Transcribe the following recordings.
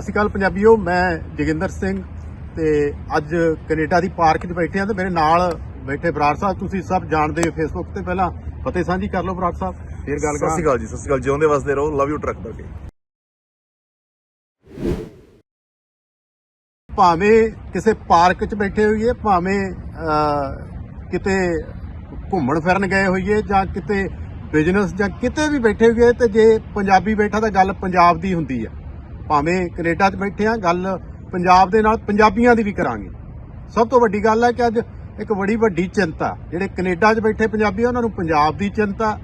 ਸਤਿ ਸ਼੍ਰੀ ਅਕਾਲ ਪੰਜਾਬੀਓ ਮੈਂ ਜੋਗਿੰਦਰ ਸਿੰਘ ਤੇ ਅੱਜ ਕੈਨੇਡਾ ਦੀ ਪਾਰਕ 'ਚ ਬੈਠੇ ਆ ਤੇ ਮੇਰੇ ਨਾਲ ਬੈਠੇ ਬਰਾੜ ਸਾਹਿਬ। ਤੁਸੀਂ ਸਭ ਜਾਣਦੇ ਹੋ ਫੇਸਬੁੱਕ ਤੇ ਪਹਿਲਾਂ। ਫਤਿਹ ਸਾਂਝੀ ਕਰ ਲਓ ਬਰਾੜ ਸਾਹਿਬ ਫਿਰ ਗੱਲ ਸਤਿ ਸ਼੍ਰੀ ਅਕਾਲ ਜੀ ਸਤਿ ਸ਼੍ਰੀ ਅਕਾਲ। ਜਿਉਂਦੇ ਵਸਦੇ ਰਹੋ ਲਵ ਯੂ ਟਰੱਕ ਦਾ ਕੇ। ਭਾਵੇਂ ਕਿਸੇ ਪਾਰਕ 'ਚ ਬੈਠੇ ਹੋਈਏ ਭਾਵੇਂ ਕਿਤੇ ਘੁੰਮਣ ਫਿਰਨ ਗਏ ਹੋਈਏ ਜਾਂ ਕਿਤੇ ਬਿਜ਼ਨਸ ਜਾਂ ਕਿਤੇ ਵੀ ਬੈਠੇ ਹੋਈਏ ਤੇ ਜੇ ਪੰਜਾਬੀ ਬੈਠਾ ਤਾਂ ਗੱਲ ਪੰਜਾਬ ਦੀ ਹੁੰਦੀ ਹੈ। ਭਾਵੇਂ ਕੈਨੇਡਾ 'ਚ ਬੈਠੇ ਆ, ਗੱਲ ਪੰਜਾਬ ਦੇ ਨਾਲ ਪੰਜਾਬੀਆਂ ਦੀ ਵੀ ਕਰਾਂਗੇ। ਸਭ ਤੋਂ ਵੱਡੀ ਗੱਲ ਹੈ ਕਿ ਅੱਜ ਇੱਕ ਬੜੀ ਵੱਡੀ ਚਿੰਤਾ, ਜਿਹੜੇ ਕੈਨੇਡਾ 'ਚ ਬੈਠੇ ਪੰਜਾਬੀ ਆ, ਉਹਨਾਂ ਨੂੰ ਪੰਜਾਬ ਦੀ ਚਿੰਤਾ,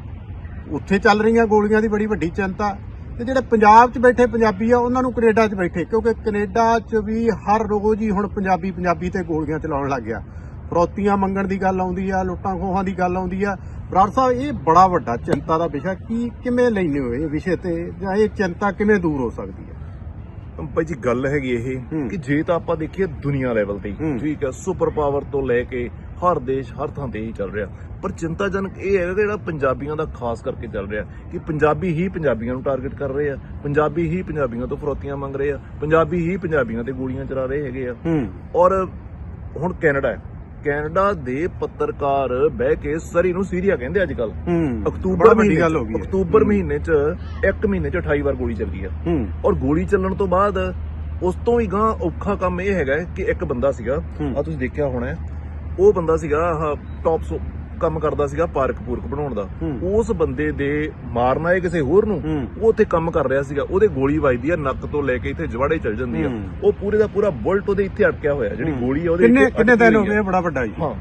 ਉੱਥੇ ਚੱਲ ਰਹੀਆਂ ਗੋਲੀਆਂ ਦੀ ਬੜੀ ਵੱਡੀ ਚਿੰਤਾ, ਤੇ ਜਿਹੜੇ ਪੰਜਾਬ 'ਚ ਬੈਠੇ ਪੰਜਾਬੀ ਆ, ਉਹਨਾਂ ਨੂੰ ਕੈਨੇਡਾ 'ਚ ਬੈਠੇ, ਕਿਉਂਕਿ ਕੈਨੇਡਾ 'ਚ ਵੀ ਹਰ ਰੋਜ਼ ਹੀ ਹੁਣ ਪੰਜਾਬੀ ਪੰਜਾਬੀ ਤੇ ਗੋਲੀਆਂ ਚਲਾਉਣ ਲੱਗ ਗਿਆ। ਫਰੋਤੀਆਂ ਮੰਗਣ ਦੀ ਗੱਲ ਆਉਂਦੀ ਆ, ਲੁੱਟਾਂ ਖੋਹਾਂ ਦੀ ਗੱਲ ਆਉਂਦੀ ਆ। ਬਰਾੜ ਸਾਹਿਬ, ਇਹ ਬੜਾ ਵੱਡਾ ਚਿੰਤਾ ਦਾ ਵਿਸ਼ਾ, ਕੀ ਕਿਵੇਂ ਲੈਣੇ ਹੋਏ ਇਹ ਵਿਸ਼ੇ ਤੇ, ਜਾਂ ਇਹ ਚਿੰਤਾ ਕਿਵੇਂ ਦੂਰ ਹੋ ਸਕਦੀ ਹੈ? ਭਾਈ ਜੀ ਗੱਲ ਹੈਗੀ ਇਹ। ਕਿ ਜੇ ਤਾਂ ਆਪਾਂ ਦੇਖੀਏ ਦੁਨੀਆ ਲੈਵਲ ਤੇ। ਠੀਕ ਹੈ ਸੁਪਰ ਪਾਵਰ ਤੋਂ ਲੈ ਕੇ ਹਰ ਦੇਸ਼ ਹਰ ਥਾਂ ਤੇ ਹੀ ਚੱਲ ਰਿਹਾ। ਪਰ ਚਿੰਤਾਜਨਕ ਇਹ ਹੈ ਕਿ ਜਿਹੜਾ ਪੰਜਾਬੀਆਂ ਦਾ ਖਾਸ ਕਰਕੇ ਚੱਲ ਰਿਹਾ ਕਿ ਪੰਜਾਬੀ ਹੀ ਪੰਜਾਬੀਆਂ ਨੂੰ ਟਾਰਗੇਟ ਕਰ ਰਹੇ ਆ ਪੰਜਾਬੀ ਹੀ ਪੰਜਾਬੀਆਂ ਤੋਂ ਫਰੋਤੀਆਂ ਮੰਗ ਰਹੇ ਆ ਪੰਜਾਬੀ ਹੀ ਪੰਜਾਬੀਆਂ ਤੇ ਗੋਲੀਆਂ ਚਲਾ ਰਹੇ ਹੈਗੇ ਆ। ਔਰ ਹੁਣ ਕੈਨੇਡਾ ਹੈ। ਕੈਨੇਡਾ ਦੇ ਪੱਤਰਕਾਰ ਬਹਿ ਕੇ ਸਰੀ ਨੂੰ ਸੀਰੀਆ ਕਹਿੰਦੇ ਅੱਜ ਕੱਲ ਹੂੰ ਅਕਤੂਬਰ ਮਹੀਨੇ ਗੱਲ ਹੋ ਗਈ ਹੈ। ਅਕਤੂਬਰ ਹੂੰ। ਮਹੀਨੇ ਚ ਇੱਕ ਮਹੀਨੇ ਚ 28 ਵਾਰ ਗੋਲੀ ਚੱਲਦੀ ਆ ਹੂੰ ਔਰ ਗੋਲੀ ਚੱਲਣ ਤੋਂ ਬਾਅਦ ਉਸ ਤੋਂ ਵੀ ਗਾਂ ਔਖਾ ਕੰਮ ਇਹ ਹੈਗਾ ਹੈ ਕਿ ਇੱਕ ਬੰਦਾ ਸੀਗਾ ਹੂੰ। ਆ ਤੁਸੀਂ ਦੇਖਿਆ ਹੋਣਾ ਹੈ, ਉਹ ਬੰਦਾ ਸੀਗਾ ਆਹ ਟੌਪਸ ਕੰਮ ਕਰਦਾ ਸੀਗਾ ਪਾਰਕ ਪੂਰਕ ਬਣਾਉਣ ਦਾ। ਉਸ ਬੰਦੇ ਦੇ ਮਾਰਨਾ ਹੈ ਕਿਸੇ ਹੋਰ ਨੂੰ। ਉਹ ਉੱਥੇ ਕੰਮ ਕਰ ਰਿਹਾ ਸੀਗਾ ਉਹਦੇ ਗੋਲੀ ਵੱਜਦੀ ਆ ਨੱਕ ਤੋਂ ਲੈ ਕੇ ਇੱਥੇ ਜਵਾੜੇ ਚੱਲ ਜਾਂਦੀ ਆ। ਉਹ ਪੂਰੇ ਦਾ ਪੂਰਾ ਬੁਲਟ ਉਹਦੇ ਇੱਥੇ ਅਟਕਿਆ ਹੋਇਆ ਜਿਹੜੀ। ਗੋਲੀ ਆ ਉਹਦੇ ਕਿੰਨੇ ਕਿੰਨੇ ਦਿਨ ਹੋ ਗਏ ਬੜਾ ਵੱਡਾ ਜੀ ਹਾਂ।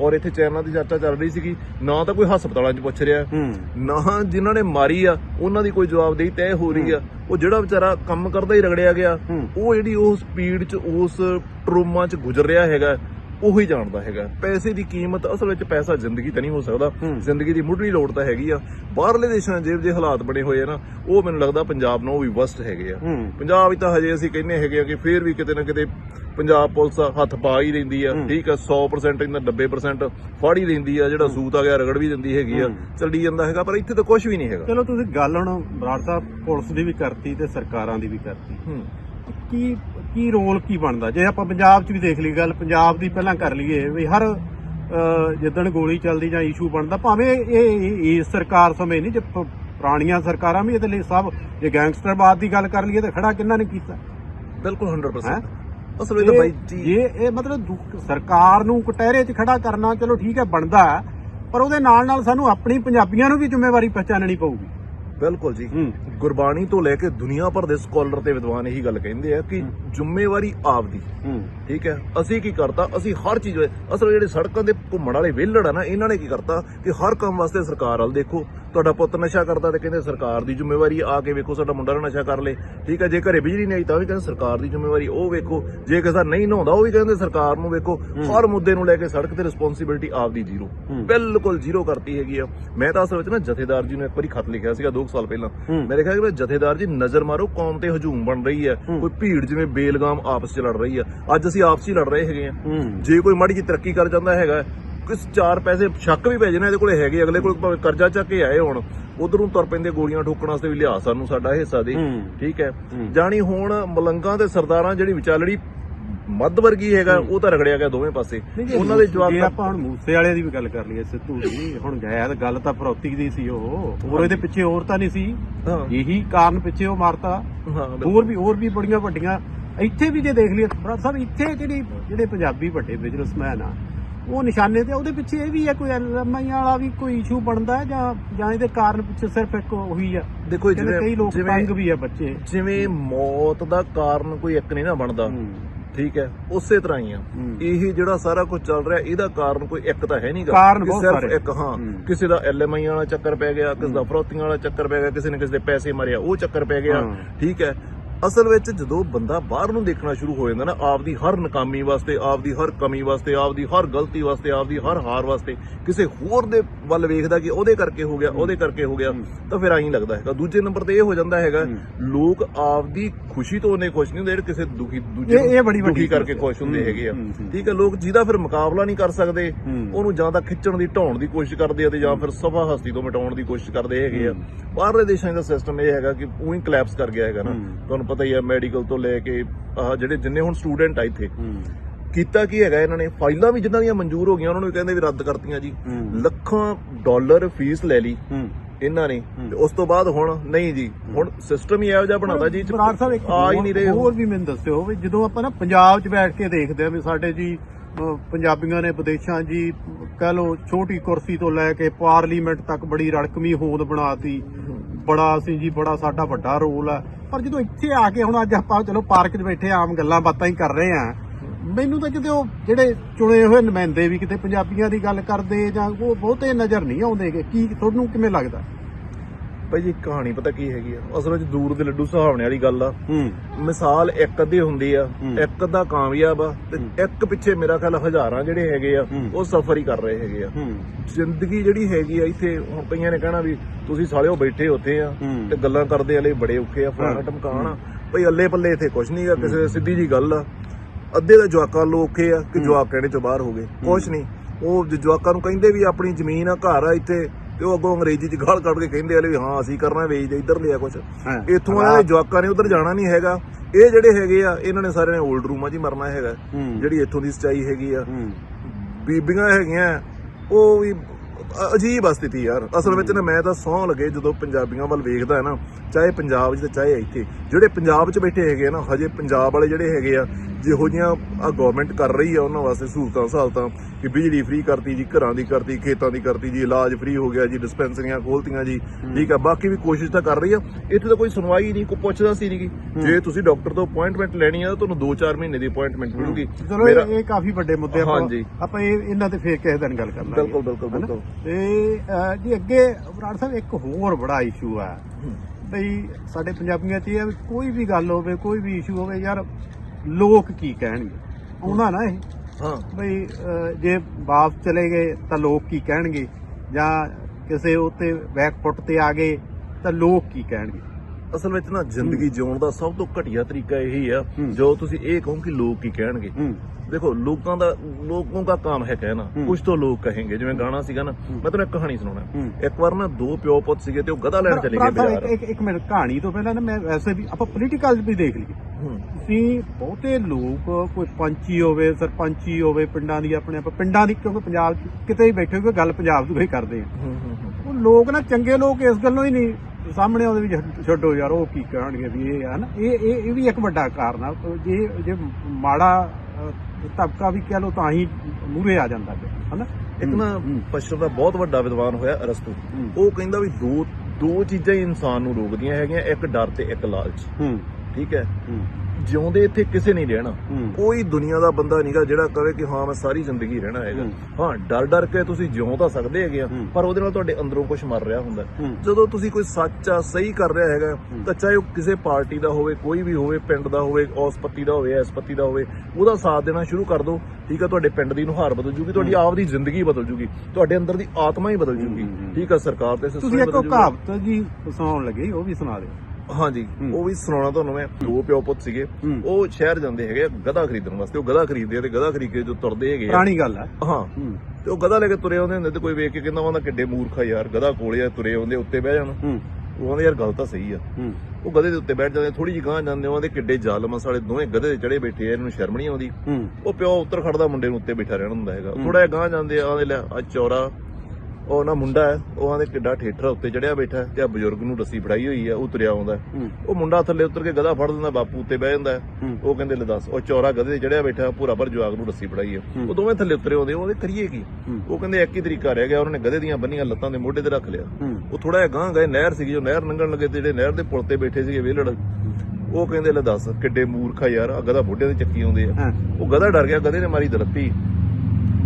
ਔਰ ਇੱਥੇ ਚੈਨਲਾਂ ਦੀ ਚਰਚਾ ਚੱਲ ਰਹੀ ਸੀਗੀ ਨਾ ਤਾਂ ਕੋਈ ਹਸਪਤਾਲਾਂ 'ਚ ਪੁੱਛ ਰਿਹਾ ਨਾ ਜਿਨ੍ਹਾਂ ਨੇ ਮਾਰੀ ਆ ਉਹਨਾਂ ਦੀ ਕੋਈ ਜਵਾਬਦੇਹੀ ਤੈਅ ਹੋ ਰਹੀ ਆ ਉਹ ਜਿਹੜਾ ਵਿਚਾਰਾ ਕੰਮ ਕਰਦਾ ਹੀ ਰਗੜਿਆ ਗਿਆ। ਉਹ ਜਿਹੜੀ ਉਸ ਸਪੀਡ 'ਚ ਉਸ ਟਰੋਮਾ 'ਚ ਗੁਜ਼ਰ ਰਿਹਾ ਹੈਗਾ ਉਹੀ ਜਾਣਦਾ ਹੈਗਾ। ਪੈਸੇ ਦੀ ਕੀਮਤ ਅਸਲ ਵਿੱਚ ਪੈਸਾ ਜ਼ਿੰਦਗੀ ਤਾਂ ਨਹੀਂ ਹੋ ਸਕਦਾ। ਜ਼ਿੰਦਗੀ ਦੀ ਮੁੱਢਲੀ ਲੋੜ ਤਾਂ ਹੈਗੀ ਆ। ਬਾਹਰਲੇ ਦੇਸ਼ਾਂ ਜਿਹੋ ਜਿਹੇ ਹਾਲਾਤ ਬਣੇ ਹੋਏ ਆ ਨਾ ਉਹ ਮੈਨੂੰ ਲੱਗਦਾ ਪੰਜਾਬ ਨਾਲੋਂ ਵੀ ਵਸਟ ਹੈਗੇ ਆ। ਪੰਜਾਬ ਵਿੱਚ ਤਾਂ ਹਜੇ ਅਸੀਂ ਕਹਿੰਦੇ ਹੈਗੇ ਆ ਕਿ ਫੇਰ ਵੀ ਕਿਤੇ ਨਾ ਕਿਤੇ ਪੰਜਾਬ ਪੁਲਿਸ ਹੱਥ ਪਾ ਹੀ ਰਹਿੰਦੀ ਆ। ਠੀਕ ਆ 100% ਇਹਨਾਂ 90% ਫੜ ਹੀ ਲੈਂਦੀ ਆ ਜਿਹੜਾ ਸੂਤ ਆ ਗਿਆ ਰਗੜ ਵੀ ਦਿੰਦੀ ਹੈਗੀ ਆ। ਚੱਲੀ ਜਾਂਦਾ ਹੈਗਾ ਪਰ ਇੱਥੇ ਤਾਂ ਕੁਝ ਵੀ ਨਹੀਂ ਹੈਗਾ। ਚਲੋ ਤੁਸੀਂ ਗੱਲ ਹੁਣ ਬਰਾੜ ਸਾਹਿਬ ਪੁਲਿਸ ਦੀ ਵੀ ਕਰਤੀ ਤੇ ਸਰਕਾਰਾਂ ਦੀ ਵੀ ਕਰਤੀ। ਕੀ ਕੀ ਰੋਲ ਕੀ ਬਣਦਾ? ਜੇ ਆਪਾਂ ਪੰਜਾਬ 'ਚ ਵੀ ਦੇਖ ਲਈ ਗੱਲ ਪੰਜਾਬ ਦੀ ਪਹਿਲਾਂ ਕਰ ਲਈਏ ਵੀ ਹਰ ਜਿੱਦਣ ਗੋਲੀ ਚੱਲਦੀ ਜਾਂ ਇਸ਼ੂ ਬਣਦਾ ਭਾਵੇਂ ਇਹ ਇਹ- ਇਸ ਸਰਕਾਰ ਸਮੇਂ ਨਹੀਂ ਜੇ ਪੁਰਾਣੀਆਂ ਸਰਕਾਰਾਂ ਵੀ ਇਹਦੇ ਲਈ ਸਭ ਜੇ ਗੈਂਗਸਟਰਵਾਦ ਦੀ ਗੱਲ ਕਰ ਲਈਏ ਤਾਂ ਖੜਾ ਕਿੰਨਾ ਨੇ ਕੀਤਾ? ਬਿਲਕੁਲ 100% ਹੈਂ? ਅਸਲ ਵਿੱਚ ਤਾਂ ਇਹ- ਬਾਈ ਜੀ ਜੇ ਇਹ ਮਤਲਬ ਸਰਕਾਰ ਨੂੰ ਕਟਹਿਰੇ 'ਚ ਖੜਾ ਕਰਨਾ ਚਲੋ ਠੀਕ ਹੈ ਬਣਦਾ ਪਰ ਉਹਦੇ ਨਾਲ ਨਾਲ ਸਾਨੂੰ ਆਪਣੀ ਪੰਜਾਬੀਆਂ ਨੂੰ ਵੀ ਜ਼ਿੰਮੇਵਾਰੀ ਪਛਾਣਨੀ ਪਊਗੀ। ਬਿਲਕੁਲ ਜੀ। ਗੁਰਬਾਣੀ ਤੋਂ ਲੈ ਕੇ ਦੁਨੀਆ ਭਰ ਦੇ ਸਕਾਲਰ ਤੇ ਵਿਦਵਾਨ ਇਹੀ ਗੱਲ ਕਹਿੰਦੇ ਆ ਕਿ ਜ਼ਿੰਮੇਵਾਰੀ ਆਪਦੀ ਹੂੰ। ਠੀਕ ਹੈ? ਅਸੀਂ ਕੀ ਕਰਤਾ? ਅਸੀਂ ਹਰ ਚੀਜ਼ ਅਸਲ ਜਿਹੜੇ ਸੜਕਾਂ ਦੇ ਘੁੰਮਣ ਵਾਲੇ ਵਿਹਲੜ ਆ ਨਾ ਇਹਨਾਂ ਨੇ ਕੀ ਕਰਤਾ? ਕਿ ਹਰ ਕੰਮ ਵਾਸਤੇ ਸਰਕਾਰ ਵੱਲ ਦੇਖੋ। ਤੁਹਾਡਾ ਪੁੱਤ ਨਸ਼ਾ ਕਰਦਾ ਤੇ ਕਹਿੰਦੇ ਸਰਕਾਰ ਦੀ ਜ਼ਿੰਮੇਵਾਰੀ ਆ ਕੇ ਵੇਖੋ ਸਾਡਾ ਮੁੰਡਾ ਨਸ਼ਾ ਕਰ ਲੇ। ਠੀਕ ਹੈ ਜੇ ਘਰੇ ਬਿਜਲੀ ਨਹੀਂ ਆਈ ਤਾਂ ਵੀ ਕਹਿੰਦੇ ਸਰਕਾਰ ਦੀ ਜ਼ਿੰਮੇਵਾਰੀ ਉਹ ਵੇਖੋ। ਜੇ ਕਿਸੇ ਦਾ ਨਹੀਂ ਨਹਾਉਂਦਾ ਉਹ ਵੀ ਕਹਿੰਦੇ ਸਰਕਾਰ ਨੂੰ ਵੇਖੋ। ਹਰ ਮੁੱਦੇ ਨੂੰ ਲੈ ਕੇ ਸੜਕ ਤੇ ਰਿਸਪੌਂਸਿਬਿਲਟੀ ਆਪਦੀ ਜ਼ੀਰੋ। ਹੂੰ। ਬਿਲਕੁਲ ਜ਼ੀਰੋ ਕਰਤੀ ਹੈਗੀ ਆ। ਮੈਂ ਤਾਂ ਅਸਲ ਵਿੱਚ ਨਾ ਜਥੇਦਾਰ ਜੀ ਨੂੰ ਇੱਕ ਵਾਰੀ ਖੱਤ ਲਿਖਿਆ ਸੀਗਾ 2 ਸਾਲ ਪਹਿਲਾਂ। ਹੂੰ। ਮੇਰੇ ਖਿਆਲ ਵਿੱਚ ਜਥੇਦਾਰ ਜੀ ਨਜ਼ਰ ਮਾਰੋ ਕੌਮ ਤੇ ਹਜੂਮ ਬਣ ਰਹੀ ਹੈ। ਹੂੰ। ਕੋਈ ਭੀੜ ਜਿਵੇਂ ਬੇਲਗਾਮ ਆਪਸ 'ਚ ਲੜ ਰਹੀ ਆ। ਅੱਜ ਅਸੀਂ ਆਪਸ 'ਚ ਹੀ ਲੜ ਰਹੇ ਹੈਗੇ ਆ। ਹੂੰ। ਜੇ ਕੋਈ ਮਾੜੀ ਜਿਹੀ ਤਰੱਕੀ ਕਰ ਜਾਂਦਾ ਹੈਗਾ ਕਿਸ ਚਾਰ ਪੈਸੇ ਸ਼ੱਕ ਵੀ ਪੈ ਜਾਣਾ ਇਹਦੇ ਕੋਲੇ ਹੈਗੇ ਅਗਲੇ ਕੋਲ ਕਰਜ਼ਾ ਚੱਕ ਕੇ ਆਏ ਹੁਣ ਉਧਰੋਂ ਤੁਰ ਪੈਂਦੇ ਗੋਲੀਆਂ ਠੋਕਣ ਵਾਸਤੇ ਵੀ ਲਿਆ ਸਾਨੂੰ ਸਾਡਾ ਹਿੱਸਾ ਦੇ। ਠੀਕ ਹੈ। ਜਾਣੀ ਹੁਣ ਮਲੰਗਾਂ ਤੇ ਸਰਦਾਰਾਂ ਜਿਹੜੀ ਵਿਚਾਲੜੀ ਮੱਧ ਵਰਗੀ ਹੈਗਾ ਉਹ ਤਾਂ ਰਗੜਿਆ ਗਿਆ ਦੋਵੇਂ ਪਾਸੇ। ਉਹਨਾਂ ਦੇ ਜਵਾਬ ਆਪਾਂ ਹੁਣ ਮੂਸੇ ਵਾਲੇ ਦੀ ਵੀ ਗੱਲ ਕਰ ਲਈਏ ਸਿੱਧੂ ਦੀ ਹੁਣ ਗਿਆ ਤਾਂ ਗੱਲ ਤਾਂ ਫਰੋਤੀ ਦੀ ਸੀ ਉਹ। ਹੋਰ ਇਹਦੇ ਪਿੱਛੇ ਹੋਰ ਤਾਂ ਨਹੀਂ ਸੀ। ਇਹੀ ਕਾਰਨ ਪਿੱਛੇ ਉਹ ਮਾਰਤਾ। ਹੋਰ ਵੀ ਹੋਰ ਵੀ ਬੜੀਆਂ ਵੱਡੀਆਂ। ਇੱਥੇ ਵੀ ਜੇ ਦੇਖ ਲਈਏ ਸਾਹਿਬ ਇੱਥੇ ਜਿਹੜੀ ਜਿਹੜੇ ਪੰਜਾਬੀ ਵੱਡੇ ਬਿਜ਼ਨਸਮੈਨ ਆ ਉਹ ਨਿਸ਼ਾਨੇ ਤੇ ਉਹਦੇ ਪਿੱਛੇ ਇਹ ਵੀ ਹੈ ਕੋਈ ਐਲਐਮਆਈ ਵਾਲਾ ਵੀ ਕੋਈ ਇਸ਼ੂ ਬਣਦਾ ਹੈ ਜਾਂ ਜਾਂ ਇਹਦੇ ਕਾਰਨ ਪਿੱਛੇ ਸਿਰਫ ਇੱਕ ਉਹੀ ਆ ਦੇਖੋ ਕਹਿੰਦੇ ਕਈ ਲੋਕ ਜਿਵੇਂ ਤੰਗ ਵੀ ਆ ਬੱਚੇ। ਜਿਵੇਂ ਮੌਤ ਦਾ ਕਾਰਨ ਕੋਈ ਇੱਕ ਨਹੀਂ ਨਾ ਬਣਦਾ। ਠੀਕ ਹੈ ਉਸੇ ਤਰ੍ਹਾਂ ਹੀ ਆ। ਇਹ ਜਿਹੜਾ ਸਾਰਾ ਕੁਝ ਚੱਲ ਰਿਹਾ ਇਹਦਾ ਕਾਰਨ ਕੋਈ ਇੱਕ ਤਾਂ ਹੈ ਨਹੀਂਗਾ ਕਾਰਨ ਬਹੁਤ ਸਾਰੇ। ਇੱਕ ਹਾਂ। ਕਿਸੇ ਦਾ ਐਲਐਮਆਈ ਵਾਲਾ ਚੱਕਰ ਪੈ ਗਿਆ ਕਿਸੇ ਦਾ ਫਰੋਤੀਆਂ ਵਾਲਾ ਚੱਕਰ ਪੈ ਗਿਆ ਕਿਸੇ ਨੇ ਕਿਸੇ ਦੇ ਪੈਸੇ ਮਾਰਿਆ ਉਹ ਚੱਕਰ ਪੈ ਗਿਆ। ਠੀਕ ਹੈ ਅਸਲ ਵਿੱਚ ਜਦੋਂ ਬੰਦਾ ਬਾਹਰ ਨੂੰ ਦੇਖਣਾ ਸ਼ੁਰੂ ਹੋ ਜਾਂਦਾ ਨਾ ਆਪਦੀ ਹਰ ਨਾਕਾਮੀ ਵਾਸਤੇ ਆਪਦੀ ਹਰ ਕਮੀ ਵਾਸਤੇ ਆਪਦੀ ਹਰ ਗਲਤੀ ਵਾਸਤੇ ਆਪਦੀ ਹਰ ਹਾਰ ਵਾਸਤੇ ਕਿਸੇ ਹੋਰ ਦੇ ਵੱਲ ਵੇਖਦਾ ਕਿ ਉਹਦੇ ਕਰਕੇ ਹੋ ਗਿਆ ਉਹਦੇ ਕਰਕੇ ਹੋ ਗਿਆ ਤਾਂ ਫਿਰ ਆਈ ਲੱਗਦਾ ਹੈਗਾ। ਦੂਜੇ ਨੰਬਰ ਤੇ ਇਹ ਹੋ ਜਾਂਦਾ ਹੈਗਾ ਲੋਕ ਆਪਦੀ ਖੁਸ਼ੀ ਤੋਂ ਉਹਨੇ ਖੁਸ਼ ਨਹੀਂ ਹੁੰਦੇ ਜਿਹੜੇ ਕਿਸੇ ਦੁਖੀ ਦੂਜੇ ਇਹ- ਬੜੀ ਵੱਡੀ ਕਰਕੇ। ਖੁਸ਼ ਹੁੰਦੇ ਹੈਗੇ ਆ। ਠੀਕ ਹੈ ਲੋਕ ਜਿਹਦਾ ਫਿਰ ਮੁਕਾਬਲਾ ਨਹੀਂ ਕਰ ਸਕਦੇ। ਉਹਨੂੰ ਜਾਂ ਤਾਂ ਖਿੱਚਣ ਦੀ ਢਾਉਣ ਦੀ ਕੋਸ਼ਿਸ਼ ਕਰਦੇ ਆ ਤੇ ਜਾਂ ਫਿਰ ਸਫਾ ਹਸਤੀ ਤੋਂ ਮਿਟਾਉਣ ਦੀ ਕੋਸ਼ਿਸ਼ ਕਰਦੇ ਹੈਗੇ ਆ। ਬਾਹਰਲੇ ਦੇਸ਼ਾਂ ਦਾ ਸਿਸਟਮ ਇਹ ਹੈਗਾ ਕਿ ਉਹੀ ਕਲੈਪਸ ਕਰ ਗਿਆ ਹੈਗਾ ਨਾ। ਤੁਹਾਨੂੰ ਪਤਾ ਹੀ ਹੈ ਮੈਡੀਕਲ ਤੋਂ ਲੈ ਕੇ ਆਹ ਜਿਹੜੇ ਜਿੰਨੇ ਹੁਣ ਸਟੂਡੈਂਟ ਆ ਇੱਥੇ ਕੀਤਾ ਕੀ ਹੈਗਾ ਇਹਨਾਂ ਨੇ? ਫਾਈਲਾਂ ਵੀ ਜਿਨ੍ਹਾਂ ਦੀਆਂ ਮਨਜ਼ੂਰ ਹੋ ਗਈਆਂ ਉਹਨਾਂ ਨੂੰ ਵੀ ਕਹਿੰਦੇ ਵੀ ਰੱਦ ਕਰਤੀਆਂ ਜੀ। ਲੱਖਾਂ ਡਾਲਰ ਫੀਸ ਲੈ ਲਈ ਇਹਨਾਂ ਨੇ। ਤੇ ਉਸ ਤੋਂ ਬਾਅਦ ਹੁਣ ਨਹੀਂ ਜੀ ਹੁਣ ਸਿਸਟਮ ਹੀ ਇਹੋ ਜਿਹਾ ਬਣਾਤਾ ਜੀ ਬਰਾੜ ਸਾਹਿਬ ਇੱਕ ਆ ਹੀ ਨਹੀਂ ਰਹੇ ਹੋਰ ਵੀ ਮੈਨੂੰ ਦੱਸਿਓ ਵੀ ਜਦੋਂ ਆਪਾਂ ਨਾ ਪੰਜਾਬ 'ਚ ਬੈਠ ਕੇ ਦੇਖਦੇ ਆ ਵੀ ਸਾਡੇ ਜੀ ਪੰਜਾਬੀਆਂ ਨੇ ਵਿਦੇਸ਼ਾਂ ਜੀ ਕਹ ਲੋ ਛੋਟੀ ਕੁਰਸੀ ਤੋਂ ਲੈ ਕੇ ਪਾਰਲੀਮੈਂਟ ਤੱਕ ਬੜੀ ਰੜਕਵੀਂ ਹੋਂਦ ਬਣਾਤੀ। ਬੜਾ ਅਸੀਂ ਜੀ ਬੜਾ ਸਾਡਾ ਵੱਡਾ ਰੋਲ ਆ। ਪਰ ਜਦੋਂ ਇੱਥੇ ਆ ਕੇ ਹੁਣ ਅੱਜ ਆਪਾਂ ਚਲੋ ਪਾਰਕ 'ਚ ਬੈਠੇ ਆਮ ਗੱਲਾਂ ਬਾਤਾਂ ਹੀ ਕਰ ਰਹੇ ਆ, ਮੈਨੂੰ ਤਾਂ ਕਿਤੇ ਉਹ ਜਿਹੜੇ ਚੁਣੇ ਹੋਏ ਨੁਮਾਇੰਦੇ ਵੀ ਕਿਤੇ ਪੰਜਾਬੀਆਂ ਦੀ ਗੱਲ ਕਰਦੇ ਜਾਂ ਉਹ ਬਹੁਤੇ ਨਜ਼ਰ ਨਹੀਂ ਆਉਂਦੇਗੇ ਕੀ, ਤੁਹਾਨੂੰ ਕਿਵੇਂ ਲੱਗਦਾ? ਭਾਈ ਜੀ ਕਹਾਣੀ ਪਤਾ ਕੀ ਹੈਗੀ ਆ? ਅਸਲ ਵਿੱਚ ਦੂਰ ਦੇ ਲੱਡੂ ਸੁਹਾਵਣੇ ਵਾਲੀ ਗੱਲ ਆ। ਹੂੰ। ਮਿਸਾਲ ਇੱਕ ਅੱਧੀ ਹੁੰਦੀ ਆ। ਇੱਕ ਅੱਧਾ ਕਾਮਯਾਬ ਆ ਤੇ ਇੱਕ ਪਿੱਛੇ ਮੇਰਾ ਖਿਆਲ ਹਜ਼ਾਰਾਂ ਜਿਹੜੇ ਹੈਗੇ ਆ। ਉਹ ਸਫਰ ਹੀ ਕਰ ਰਹੇ ਹੈਗੇ ਆ। ਹੂੰ। ਜ਼ਿੰਦਗੀ ਜਿਹੜੀ ਹੈਗੀ ਆ ਇੱਥੇ ਹੁਣ ਕਈਆਂ ਨੇ ਕਹਿਣਾ ਵੀ ਤੁਸੀਂ ਸਾਲਿਓ ਬੈਠੇ ਉੱਥੇ ਆ। ਤੇ ਗੱਲਾਂ ਕਰਦੇ ਵਾਲੇ ਬੜੇ ਔਖੇ ਆ ਫਲਾਣਾ। ਟਮਕਾਣਾ ਭਈ ਅੱਲੇ ਪੱਲੇ ਇੱਥੇ ਕੁਝ ਨਹੀਂਗਾ ਕਿਸੇ ਸਿੱਧੀ ਜੀ ਗੱਲ ਆ। ਅੱਧੇ ਦਾ ਜਵਾਕਾਂ ਲੋ ਔਖੇ ਆ ਕਿ ਜਵਾਕ ਕਹਿਣੇ ਚੋਂ ਬਾਹਰ ਹੋ ਗਏ। ਕੁਝ ਨਹੀਂ ਉਹ ਜਵਾਕਾਂ ਨੂੰ ਕਹਿੰਦੇ ਵੀ ਆਪਣੀ ਜ਼ਮੀਨ ਆ ਘਰ ਆ ਇੱਥੇ। ਤੇ ਉਹ ਅੱਗੋਂ ਅੰਗਰੇਜ਼ੀ ਚ ਗਾਲ ਕੱਢ ਕੇ ਕਹਿੰਦੇ ਵਾਲੇ ਵੀ ਹਾਂ ਅਸੀਂ ਕਰਨਾ ਵੇਚ ਦੇ ਇੱਧਰ ਲਿਆ ਕੁਝ ਹਾਂ। ਇੱਥੋਂ ਦੇ ਜਵਾਕਾਂ ਨੇ ਉਧਰ ਜਾਣਾ ਨਹੀਂ ਹੈਗਾ। ਇਹ ਜਿਹੜੇ ਹੈਗੇ ਆ ਇਹਨਾਂ ਨੇ ਸਾਰਿਆਂ ਨੇ 올ਡ ਰੂਮਾਂ 'ਚ ਹੀ ਮਰਨਾ ਹੈਗਾ। ਜਿਹੜੀ ਇੱਥੋਂ ਦੀ ਸਚਾਈ ਹੈਗੀ ਆ। ਬੀਬੀਆਂ ਹੈਗੀਆਂ ਉਹ ਵੀ ਅਜੀਬ ਆ ਸਥਿਤੀ ਯਾਰ। ਅਸਲ ਵਿੱਚ ਨਾ ਮੈਂ ਤਾਂ ਸੌਂ ਲੱਗੇ ਜਦੋਂ ਪੰਜਾਬੀਆਂ ਵੱਲ ਵੇਖਦਾ ਹੈ ਨਾ ਚਾਹੇ ਪੰਜਾਬ 'ਚ ਤੇ ਚਾਹੇ ਇੱਥੇ। ਜਿਹੜੇ ਪੰਜਾਬ 'ਚ ਬੈਠੇ ਹੈਗੇ ਨਾ ਹਜੇ ਪੰਜਾਬ ਵਾਲੇ ਜਿਹੜੇ ਹੈਗੇ ਆ ਜਿਹੋ ਜਿਹੀਆਂ ਆ ਗਵਰਨਮੈਂਟ ਕਰ ਰਹੀ ਆ ਉਹਨਾਂ ਵਾਸਤੇ ਸਹੂਲਤਾਂ ਸਹੂਲਤਾਂ ਕਿ ਬਿਜਲੀ ਫ੍ਰੀ ਕਰਤੀ ਜੀ ਘਰਾਂ ਦੀ ਕਰਤੀ ਖੇਤਾਂ ਦੀ ਕਰਤੀ ਜੀ ਇਲਾਜ ਫ੍ਰੀ ਹੋ ਗਿਆ ਜੀ ਡਿਸਪੈਂਸਰੀਆਂ ਖੋਲਤੀਆਂ ਜੀ ਠੀਕ ਆ ਬਾਕੀ ਵੀ ਕੋਸ਼ਿਸ਼ ਤਾਂ ਕਰ ਰਹੀ ਆ। ਇੱਥੇ ਤਾਂ ਕੋਈ ਸੁਣਵਾਈ ਨਹੀਂ ਕੋਈ ਪੁੱਛਦਾ ਸੀ ਨਹੀਂ ਜੇ ਤੁਸੀਂ ਡਾਕਟਰ ਤੋਂ ਅਪਾਇੰਟਮੈਂਟ ਲੈਣੀ ਆ ਤਾਂ ਤੁਹਾਨੂੰ 2-4 ਮਹੀਨੇ ਦੀ ਅਪਾਇੰਟਮੈਂਟ ਮਿਲੂਗੀ। ਚਲੋ ਇਹ ਕਾਫੀ ਵੱਡੇ ਮੁੱਦੇ ਆਪਾਂ ਹਾਂਜੀ। ਆਪਾਂ ਇਹ ਇਹਨਾਂ ਤੇ ਫੇਰ ਕਿਸੇ ਦਿਨ ਗੱਲ ਕਰ ਲਾਂਗੇ ਬਿਲਕੁਲ ਬਿਲਕੁਲ? ਬਿਲਕੁਲ। ਤੇ ਜੀ ਅੱਗੇ ਬਰਾੜ ਸਾਹਿਬ ਇੱਕ ਹੋਰ ਬੜਾ ਇਸ਼ੂ ਆ। ਬਈ ਸਾਡੇ ਪੰਜਾਬੀਆਂ 'ਚ ਇਹ ਆ ਕੋਈ ਵੀ ਗੱਲ ਹੋਵੇ ਕੋਈ ਵੀ ਇਸ਼ੂ ਹੋਵੇ ਯਾਰ ਲੋਕ ਕੀ ਕਹਿਣਗੇ? ਆਉਣਾ ਨਾ ਇਹ। ਹਾਂ। ਬਈ ਜੇ ਬਾਪ ਚਲੇ ਗਏ ਤਾਂ ਲੋਕ ਕੀ ਕਹਿਣਗੇ? ਜਾਂ ਕਿਸੇ ਉੱਤੇ ਬੈਕਫੁੱਟ ਤੇ ਆ ਗਏ ਤਾਂ ਲੋਕ ਕੀ ਕਹਿਣਗੇ? ਅਸਲ ਵਿੱਚ ਨਾ ਜ਼ਿੰਦਗੀ ਜਿਉਣ ਦਾ ਸਭ ਤੋਂ ਘਟੀਆ ਤਰੀਕਾ ਇਹੀ ਆ। ਜੋ ਤੁਸੀਂ ਇਹ ਕਹੋ ਕਿ ਲੋਕ ਕੀ ਕਹਿਣਗੇ। ਦੇਖੋ ਲੋਕਾਂ ਦਾ ਲੋਕਾਂ ਦਾ ਕੰਮ ਹੈ ਕਹਿਣਾ। ਕੁਝ ਤੋਂ ਲੋਕ ਕहेंगे ਜਿਵੇਂ ਗਾਣਾ ਸੀਗਾ ਨਾ ਮੈਂ ਤੁਹਾਨੂੰ ਇੱਕ ਕਹਾਣੀ ਸੁਣਾਉਣਾ। ਇੱਕ ਵਾਰ ਨਾ ਦੋ ਪਿਓ ਪੁੱਤ ਸੀਗੇ ਤੇ ਉਹ ਗਧਾ ਲੈਣ ਚਲੇ ਗਏ ਬਾਜ਼ਾਰ। ਇੱਕ- ਇੱਕ ਮਿੰਟ। ਕਹਾਣੀ ਤੋਂ ਪਹਿਲਾਂ ਨਾ ਮੈਂ ਵੈਸੇ ਵੀ ਆਪਾਂ ਪੋਲੀਟੀਕਲ ਵੀ ਦੇਖ ਲਈਏ। ਤੁਸੀਂ ਬਹੁਤੇ ਲੋਕ ਕੋਈ ਪੰਚੀ ਹੋਵੇ ਸਰਪੰਚੀ ਹੋਵੇ ਪਿੰਡਾਂ ਦੀ ਆਪਣੇ ਆਪ ਪਿੰਡਾਂ ਦੀ ਕਿਉਂਕਿ ਪੰਜਾਬ ਕਿਤੇ ਵੀ ਬੈਠੇ ਹੋਏ ਗੱਲ ਪੰਜਾਬ ਦੀ ਹੀ ਕਰਦੇ ਆ। ਉਹ ਲੋਕ ਨਾ ਚੰਗੇ ਲੋਕ ਇਸ ਗੱਲੋਂ ਹੀ ਨਹੀਂ ਸਾਹਮਣੇ ਆਉਂਦੇ ਵੀ ਛੱਡ- ਯਾਰ ਉਹ ਕੀ ਕਹਿਣਗੇ ਵੀ ਇਹ ਆ ਨਾ ਇਹ ਇਹ ਇਹ ਵੀ ਇੱਕ ਵੱਡਾ ਕਾਰਨ ਆ। ਜੇ ਜੇ ਮਾੜਾ ਤਬਕਾ ਵੀ ਕਹਿ ਲੋ ਤਾਂ ਹੀ ਮੂਰੇ ਆ ਜਾਂਦਾ ਪਿਆ ਹਨਾ? ਇੱਕ ਨਾ ਹੂੰ। ਪਸ਼ਚਮ ਦਾ ਬਹੁਤ ਵੱਡਾ ਵਿਦਵਾਨ ਹੋਇਆ ਅਰਸਤੂ। ਹੂੰ। ਉਹ ਕਹਿੰਦਾ ਵੀ ਦੋ ਦੋ ਚੀਜ਼ਾਂ ਹੀ ਇਨਸਾਨ ਨੂੰ ਰੋਕਦੀਆਂ ਹੈਗੀਆਂ ਇੱਕ ਡਰ ਤੇ ਇੱਕ ਲਾਲਚ। ਹੂੰ। ਠੀਕ ਹੈ? ਹੂੰ। ਜਿਉਂਦੇ ਇੱਥੇ ਕਿਸੇ ਨਹੀਂ ਰਹਿਣਾ। ਕੋਈ ਦੁਨੀਆ ਦਾ ਬੰਦਾ ਨਹੀਂਗਾ ਜਿਹੜਾ ਕਹੇ ਕਿ ਹਾਂ ਮੈਂ ਸਾਰੀ ਜ਼ਿੰਦਗੀ ਰਹਿਣਾ ਹੈਗਾ। ਹੂੰ। ਡਰ ਡਰ ਕੇ ਤੁਸੀਂ ਜਿਉਂ ਤਾਂ ਸਕਦੇ ਹੈਗੇ ਆ। ਪਰ ਉਹਦੇ ਨਾਲ ਤੁਹਾਡੇ ਅੰਦਰੋਂ ਕੁਝ ਮਰ ਰਿਹਾ ਹੁੰਦਾ। ਜਦੋਂ ਤੁਸੀਂ ਕੋਈ ਸੱਚ ਸਹੀ ਕਰ ਰਿਹਾ ਹੈਗਾ ਤਾਂ ਚਾਹੇ ਉਹ ਕਿਸੇ ਪਾਰਟੀ ਦਾ ਹੋਵੇ ਕੋਈ ਵੀ ਹੋਵੇ ਪਿੰਡ ਦਾ ਹੋਵੇ ਉਸ ਪੱਤੀ ਦਾ ਹੋਵੇ ਇਸ ਪੱਤੀ ਦਾ ਹੋਵੇ ਉਹਦਾ ਸਾਥ ਦੇਣਾ ਸ਼ੁਰੂ ਕਰ ਦਿਓ। ਠੀਕ ਆ ਤੁਹਾਡੇ ਪਿੰਡ ਦੀ ਨੁਹਾਰ ਬਦਲ ਜੂਗੀ ਤੁਹਾਡੀ ਆਪ ਦੀ ਜ਼ਿੰਦਗੀ ਬਦਲ ਜੂਗੀ ਤੁਹਾਡੇ ਅੰਦਰ ਦੀ ਆਤਮਾ ਹੀ ਬਦਲ ਜੂਗੀ। ਠੀਕ ਆ ਸਰਕਾਰ ਤੇ ਤੁਸੀਂ ਸਿਸਟਮ ਇੱਕ ਉਹ ਜੂਗਾ। ਕਹਾਵਤ ਜੀ ਸੁਣਾਉਣ ਲੱਗੇ ਉਹ ਵੀ ਸੁਣਾ ਦਿਓ। ਹਾਂਜੀ। ਉਹ ਵੀ ਸੁਣਾਉਣਾ ਤੁਹਾਨੂੰ ਮੈਂ। ਦੋ ਪਿਓ ਪੁੱਤ ਸੀਗੇ। ਉਹ ਸ਼ਹਿਰ ਜਾਂਦੇ ਹੈਗੇ ਗਧਾ ਖਰੀਦਣ ਵਾਸਤੇ। ਉਹ ਗਧਾ ਖਰੀਦਦੇ ਤੇ ਗਧਾ ਖਰੀਦ ਕੇ ਜੋ ਤੁਰਦੇ ਹੈਗੇ ਪੁਰਾਣੀ ਗੱਲ ਹਾਂ। ਹੂੰ। ਤੇ ਉਹ ਗਧਾ ਲੈ ਕੇ ਤੁਰੇ ਆਉਂਦੇ ਹੁੰਦੇ ਤੇ ਕੋਈ ਵੇਖ ਕੇ ਕਹਿੰਦਾ ਉਹਦਾ ਕਿੱਡੇ ਮੂਰਖ ਆ ਯਾਰ। ਗਧਾ ਕੋਲੇ ਆ ਤੁਰੇ ਆਉਂਦੇ ਉੱਤੇ ਬਹਿ ਜਾਣ। ਉਹ ਕਹਿੰਦੇ ਯਾਰ ਗੱਲ ਤਾਂ ਸਹੀ ਆ। ਉਹ ਗਧੇ ਦੇ ਉੱਤੇ ਬੈਠ ਜਾਂਦੇ ਥੋੜੀ ਜਿਹੀ ਗਾਂ ਜਾਂਦੇ ਉਹਦੇ ਕਿੱਡੇ ਜ਼ਾਲਮ ਆ। ਸਾਲੇ ਦੋਵੇਂ ਗਧੇ ਦੇ ਚੜੇ ਬੈਠੇ ਆ ਇਹਨੂੰ ਸ਼ਰਮ ਨਹੀਂ ਆਉਂਦੀ। ਉਹ ਪਿਓ ਉੱਤਰ ਖੜਦਾ ਮੁੰਡੇ ਨੂੰ ਉੱਤੇ ਬੈਠਾ ਰਹਿਣਾ ਹੁੰਦਾ ਹੈਗਾ। ਥੋੜਾ ਜਿਹਾ ਗਾਂ ਜਾਂਦੇ ਆ ਆਂਦੇ ਲੈ ਆ ਚੌਰਾ ਉਹ ਨਾ ਮੁੰਡਾ ਹੈ ਉਹ ਆਂਦੇ ਕਿੱਡਾ ਠੇਠਰਾ ਉੱਤੇ ਚੜਿਆ ਬੈਠਾ ਤੇ ਆ ਬਜ਼ੁਰਗ ਨੂੰ ਰੱਸੀ ਫੜਾਈ ਹੋਈ ਆ ਉਹ ਤੁਰਿਆ ਆਉਂਦਾ ਉਹ ਮੁੰਡਾ ਥੱਲੇ ਉਤਰ ਕੇ ਗਧਾ ਫੜ ਦਿੰਦਾ ਬਾਪੂ ਉੱਤੇ ਬਹਿ ਜਾਂਦਾ। ਉਹ ਕਹਿੰਦੇ ਲੈ ਦੱਸ ਉਹ ਚੌਰਾ ਗਧੇ ਤੇ ਚੜਿਆ ਬੈਠਾ ਪੂਰਾ ਪਰ ਜਵਾਗ ਨੂੰ ਰੱਸੀ ਫੜਾਈ ਹੂੰ। ਉਹ ਦੋਵੇਂ ਥੱਲੇ ਉਤਰੇ ਆਉਂਦੇ ਉਹਦੇ ਕਰੀਏ ਕੀ। ਉਹ ਕਹਿੰਦੇ ਇੱਕ ਹੀ ਤਰੀਕਾ ਰਹਿ ਗਿਆ ਉਹਨਾਂ ਨੇ ਗਧੇ ਦੀਆਂ ਬੰਨੀਆਂ ਲੱਤਾਂ ਦੇ ਮੋਢੇ ਤੇ ਰੱਖ ਲਿਆ। ਉਹ ਥੋੜਾ ਜਿਹਾ ਗਾਂ ਗਏ ਨਹਿਰ ਸੀਗੀ ਜੋ ਨਹਿਰ ਲੰਘਣ ਲੱਗੇ ਤੇ ਜਿਹੜੇ ਨਹਿਰ ਦੇ ਪੁਲ ਤੇ ਬੈਠੇ ਸੀਗੇ ਵੇਲੜ ਉਹ ਕਹਿੰਦੇ ਲੈ ਦੱਸ ਕਿੱਡੇ ਮੂਰਖਾ ਯਾਰ ਆ ਗਧਾ ਮੋਢੇ ਤੇ ਚੱਕੀ ਆਉਂਦੇ ਆ। ਉਹ ਗਧਾ ਡਰ ਗਿਆ ਗਧੇ ਨੇ ਮਾਰੀ ਦਲੱਤੀ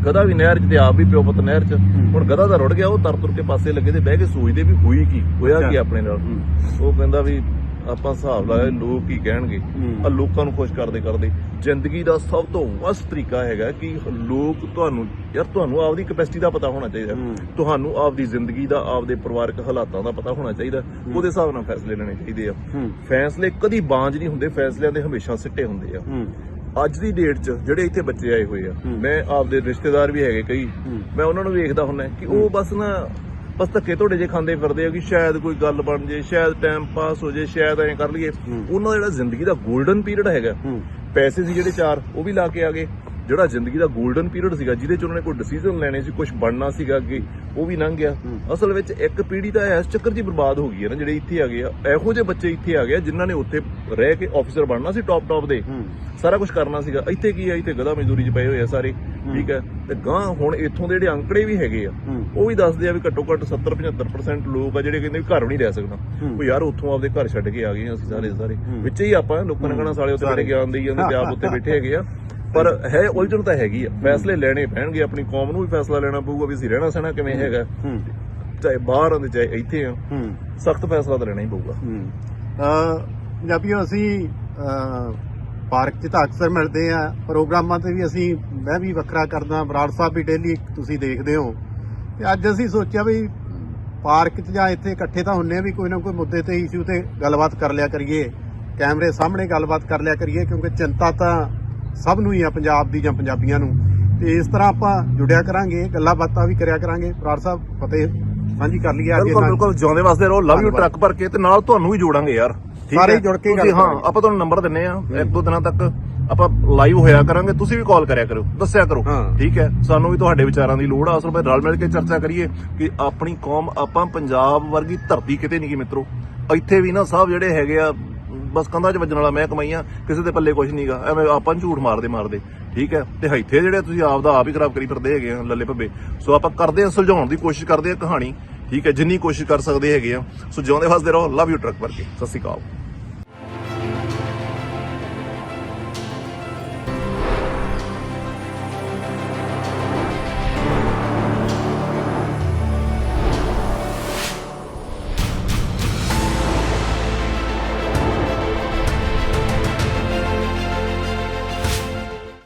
ਗਧਾ ਵੀ ਨਹਿਰ 'ਚ ਤੇ ਆਪ ਵੀ ਪਿਓ ਪੁੱਤ ਨਹਿਰ 'ਚ। ਹੁਣ ਗਧਾ ਤਾਂ ਰੁੜ ਗਿਆ ਉਹ ਤਰ ਤੁਰ ਕੇ ਪਾਸੇ ਲੱਗੇ ਤੇ ਬਹਿ ਕੇ ਸੋਚਦੇ ਵੀ ਹੋਈ ਕੀ ਹੋਇਆ ਕੀ ਆਪਣੇ ਨਾਲ। ਉਹ ਕਹਿੰਦਾ ਵੀ ਆਪਾਂ ਹਿਸਾਬ ਲਾਇਆ ਲੋਕ ਕੀ ਕਹਿਣਗੇ। ਆ ਲੋਕਾਂ ਨੂੰ ਖੁਸ਼ ਕਰਦੇ ਕਰਦੇ। ਜ਼ਿੰਦਗੀ ਦਾ ਸਭ ਤੋਂ ਵਸਤ ਤਰੀਕਾ ਹੈਗਾ ਕਿ ਲੋਕ ਤੁਹਾਨੂੰ ਯਾਰ ਤੁਹਾਨੂੰ ਆਪਦੀ ਕਪੈਸਿਟੀ ਦਾ ਪਤਾ ਹੋਣਾ ਚਾਹੀਦਾ। ਤੁਹਾਨੂੰ ਆਪਦੀ ਜ਼ਿੰਦਗੀ ਦਾ ਆਪਦੇ ਪਰਿਵਾਰਕ ਹਾਲਾਤਾਂ ਦਾ ਪਤਾ ਹੋਣਾ ਚਾਹੀਦਾ। ਉਹਦੇ ਹਿਸਾਬ ਨਾਲ ਫੈਸਲੇ ਲੈਣੇ ਚਾਹੀਦੇ ਆ। ਫੈਸਲੇ ਕਦੀ ਬਾਂਝ ਨਹੀਂ ਹੁੰਦੇ ਫੈਸਲਿਆਂ ਦੇ ਹਮੇਸ਼ਾ ਸਿੱਟੇ ਹੁੰਦੇ ਆ। ਅੱਜ ਦੀ ਡੇਟ 'ਚ ਜਿਹੜੇ ਇੱਥੇ ਬੱਚੇ ਆਏ ਹੋਏ ਆ। ਮੈਂ ਆਪਦੇ ਰਿਸ਼ਤੇਦਾਰ ਵੀ ਹੈਗੇ ਕਈ। ਮੈਂ ਉਹਨਾਂ ਨੂੰ ਵੇਖਦਾ ਹੁੰਦਾ ਕਿ ਉਹ ਬਸ ਨਾ ਬਸ ਧੱਕੇ ਧੋੜੇ ਜੇ ਖਾਂਦੇ ਫਿਰਦੇ ਆ ਕਿ ਸ਼ਾਇਦ ਕੋਈ ਗੱਲ ਬਣ ਜੇ ਸ਼ਾਇਦ ਟਾਈਮ ਪਾਸ ਹੋ ਜੇ ਸ਼ਾਇਦ ਐਂ ਕਰ ਲਈਏ। ਉਹਨਾਂ ਦਾ ਜਿਹੜਾ ਜ਼ਿੰਦਗੀ ਦਾ 골ਡਨ ਪੀਰੀਅਡ ਹੈਗਾ ਪੈਸੇ ਸੀ ਜਿਹੜੇ ਚਾਰ ਉਹ ਵੀ ਲਾ ਕੇ ਆ ਗਏ ਜਿਹੜਾ ਜ਼ਿੰਦਗੀ ਦਾ 골ਡਨ ਪੀਰੀਅਡ ਸੀਗਾ ਜਿਹਦੇ ਚ ਉਹਨਾਂ ਨੇ ਕੋਈ ਡਿਸੀਜਨ ਲੈਣੇ ਸੀ ਕੁਝ ਬਣਨਾ ਸੀਗਾ ਅੱਗੇ ਉਹ ਵੀ ਲੰਘ ਗਿਆ। ਅਸਲ ਵਿੱਚ ਇੱਕ ਪੀੜ੍ਹੀ ਤਾਂ ਇਸ ਚੱਕਰ 'ਚ ਬਰਬਾਦ ਹੋ ਗਈ ਹੈ ਨਾ ਜਿਹੜੇ ਇੱਥੇ ਆ ਗਏ ਆ। ਇਹੋ ਜਿਹੇ ਬੱਚੇ ਇੱਥੇ ਆ ਗਏ ਆ ਜਿਨ੍ਹਾਂ ਨੇ ਉੱਥੇ ਰਹਿ ਕੇ ਆਫੀਸਰ ਬਣਨਾ ਸੀ ਟੌਪ ਟੌਪ ਦੇ ਸਾਰਾ ਕੁਝ ਕਰਨਾ ਸੀਗਾ। ਇੱਥੇ ਕੀ ਹੈ ਇੱਥੇ ਗਧਾ ਮਜ਼ਦੂਰੀ 'ਚ ਪਏ ਹੋਏ ਆ ਸਾਰੇ। ਠੀਕ ਹੈ ਤੇ ਗਾਂ ਹੁਣ ਇੱਥੋਂ ਦੇ ਜਿਹੜੇ ਅੰਕੜੇ ਵੀ ਹੈਗੇ ਆ ਉਹ ਵੀ ਦੱਸਦੇ ਆ ਵੀ ਘੱਟੋ ਘੱਟ 70 75% ਲੋਕ ਆ ਜਿਹੜੇ ਕਹਿੰਦੇ ਵੀ ਘਰ ਵੀ ਨਹੀਂ ਰਹਿ ਸਕਦਾ। ਉਹ ਯਾਰ ਉੱਥੋਂ ਆਪਦੇ ਘਰ ਛੱਡ ਕੇ ਆ ਗਏ ਆ ਅਸੀਂ ਸਾਰੇ ਸਾਰੇ। ਵਿੱਚ ਹੀ ਆਪਾਂ ਲੋਕਾਂ ਨੇ ਕਹਣਾ ਸਾਲੇ। ਬੜੇ ਗਿਆਨ ਦੇਈ ਜਾਂਦੇ ਤੇ ਆਪ ਉੱਤੇ ਬੈਠੇ ਹੈਗੇ ਆ। ਪਰ ਹੈ ਉਲਝਣ ਤਾਂ ਹੈਗੀ ਆ। ਫੈਸਲੇ ਲੈਣੇ ਪੈਣਗੇ ਆਪਣੀ ਕੌਮ ਨੂੰ ਵੀ ਫੈਸਲਾ ਲੈਣਾ ਪਊਗਾ ਵੀ ਅਸੀਂ ਰਹਿਣਾ ਸਹਿਣਾ ਕਿਵੇਂ ਹੈਗਾ। ਚਾਹੇ ਬਾਹਰ ਆ ਤੇ ਚਾਹੇ ਇੱਥੇ ਆ। ਹੂੰ। ਸਖਤ ਫੈਸਲਾ ਤਾਂ ਲੈਣਾ ਹੀ ਪਊਗਾ। ਹੂੰ। ਅ ਪੰਜਾਬੀਓ ਅਸੀਂ ਪਾਰਕ 'ਚ ਤਾਂ ਅਕਸਰ ਮਿਲਦੇ ਆ। ਪ੍ਰੋਗਰਾਮਾਂ ਤੇ ਵੀ ਅਸੀਂ ਮੈਂ ਵੀ ਵੱਖਰਾ ਕਰਦਾ। ਬਰਾੜ ਸਾਹਿਬ ਵੀ ਡੇਲੀ ਤੁਸੀਂ ਦੇਖਦੇ ਹੋ। ਤੇ ਅੱਜ ਅਸੀਂ ਸੋਚਿਆ ਵੀ ਪਾਰਕ 'ਚ ਜਾਂ ਇੱਥੇ ਇਕੱਠੇ ਤਾਂ ਹੁੰਨੇ ਆ ਵੀ ਕੋਈ ਨਾ ਕੋਈ ਮੁੱਦੇ ਤੇ ਇਸ਼ੂ ਤੇ ਗੱਲਬਾਤ ਕਰ ਲਿਆ ਕਰੀਏ। ਕੈਮਰੇ ਸਾਹਮਣੇ ਗੱਲਬਾਤ ਕਰ ਲਿਆ ਕਰੀਏ ਕਿਉਂਕਿ ਚਿੰਤਾ ਤਾਂ ਸਭ ਨੂੰ ਹੀ ਆ ਪੰਜਾਬ ਦੀ ਜਾਂ ਪੰਜਾਬੀਆਂ ਨੂੰ। ਤੇ ਇਸ ਤਰ੍ਹਾਂ ਆਪਾਂ ਜੁੜਿਆ ਕਰਾਂਗੇ ਗੱਲਾਂ ਬਾਤਾਂ ਵੀ ਕਰਿਆ ਕਰਾਂਗੇ। ਬਰਾੜ ਸਾਹਿਬ ਫਤਿਹ ਸਾਂਝੀ ਕਰ ਲਈਏ ਅੱਜ ਬਿਲਕੁਲ ਬਿਲਕੁਲ ਜਿਉਂਦੇ ਵਾਸਤੇ ਰਹੋ ਲਵ ਯੂ। ਟਰੱਕ ਭਰ ਕੇ ਤੇ ਨਾਲ ਤੁਹਾਨੂੰ ਵੀ ਜੋੜਾਂਗੇ ਯਾਰ। ਸਾਰੇ ਜੁੜ ਕੇ ਗੱਲ ਹਾਂ। ਆਪਾਂ ਤੁਹਾਨੂੰ ਨੰਬਰ ਦਿੰਨੇ ਆ। ਇੱਕ ਦੋ ਦਿਨਾਂ ਤੱਕ ਆਪਾਂ ਲਾਈਵ ਹੋਇਆ ਕਰਾਂਗੇ। ਤੁਸੀਂ ਵੀ ਕਾਲ ਕਰਿਆ ਕਰੋ ਦੱਸਿਆ ਕਰੋ। ਠੀਕ ਹੈ? ਸਾਨੂੰ ਵੀ ਤੁਹਾਡੇ ਵਿਚਾਰਾਂ ਦੀ ਲੋੜ ਆ। ਅਸਲ ਵਿੱਚ ਰਲ ਮਿਲ ਕੇ ਚਰਚਾ ਕਰੀਏ ਕਿ ਆਪਣੀ ਕੌਮ ਆਪਾਂ ਪੰਜਾਬ ਵਰਗੀ ਧਰਤੀ ਕਿਤੇ ਨਹੀਂ ਗੀ ਮਿੱਤਰੋ। ਇੱਥੇ ਵੀ ਨਾ ਸਭ ਜਿਹੜੇ ਹੈਗੇ ਆ ਬਸ ਕੰਧਾਂ 'ਚ ਵੱਜਣ ਵਾਲਾ ਮੈਂ ਕਮਾਈਆਂ, ਕਿਸੇ ਦੇ ਪੱਲੇ ਕੁਝ ਨਹੀਂਗਾ ਐਵੇਂ ਆਪਾਂ ਨੂੰ ਝੂਠ ਮਾਰਦੇ ਮਾਰਦੇ, ਠੀਕ ਹੈ? ਤੇ ਇੱਥੇ ਜਿਹੜੇ ਤੁਸੀਂ ਆਪ ਦਾ ਆਪ ਹੀ ਖਰਾਬ ਕਰੀ ਫਿਰਦੇ ਹੈਗੇ ਆ, ਲੱਲੇ ਭੱਬੇ। ਸੋ ਆਪਾਂ ਕਰਦੇ ਆ ਸੁਲਝਾਉਣ ਦੀ ਕੋਸ਼ਿਸ਼ ਕਰਦੇ ਆ ਕਹਾਣੀ, ਠੀਕ ਹੈ? ਜਿੰਨੀ ਕੋਸ਼ਿਸ਼ ਕਰ ਸਕਦੇ ਹੈਗੇ ਆ ਸੋ ਜਿਉਂਦੇ ਵਸਦੇ ਰਹੋ। ਲਵ ਯੂ ਟਰੱਕ ਵਰਗੇ ਸਤਿ ਸ਼੍ਰੀ ਅਕਾਲ।